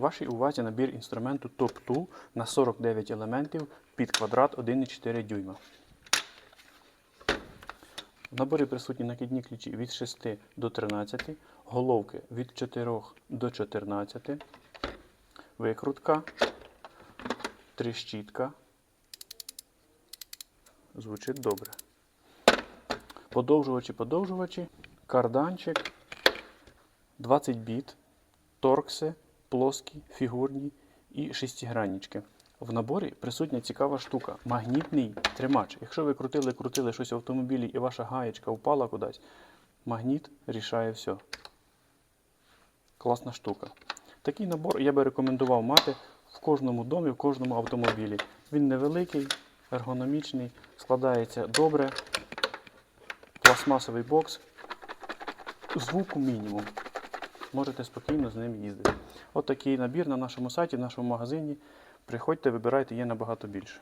Вашій увазі набір інструменту Top Tool на 49 елементів під квадрат 1,4 дюйма. В наборі присутні накидні ключі від 6 до 13, головки від 4 до 14, викрутка, тріщітка. Звучить добре. Подовжувачі, подовжувачі, карданчик, 20 біт, торкси, плоскі, фігурні і шестиграннички. В наборі присутня цікава штука магнітний тримач. Якщо ви крутили, крутили щось в автомобілі і ваша гаєчка впала кудись, магніт рішає все. Класна штука. Такий набор я би рекомендував мати в кожному домі, в кожному автомобілі. Він невеликий, ергономічний, складається добре. Пластмасовий бокс. Звуку мінімум. Можете спокійно з ним їздити. От такий набір на нашому сайті, в нашому магазині. Приходьте, вибирайте, є набагато більше.